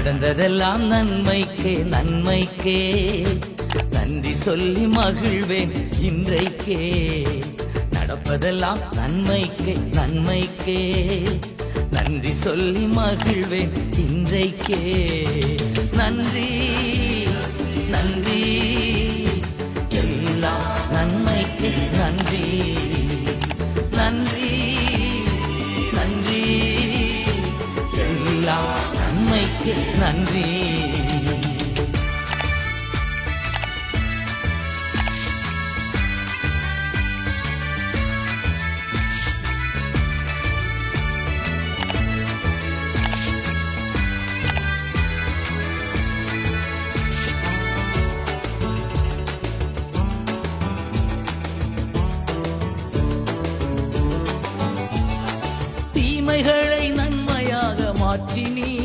நடந்ததெல்லாம் நன்மைக்கே நன்மைக்கே. நன்றி சொல்லி மகிழ்வேன் இன்றைக்கே. நடப்பதெல்லாம் நன்மைக்கே நன்மைக்கே. நன்றி சொல்லி மகிழ்வேன் இன்றைக்கே. நன்றி நன்றி. எல்லாம் நன்மைக்கு நன்றி. நன்றி நன்றி. உனக்கு நன்றி. தீமைகளை நன்மையாக மாற்றினீ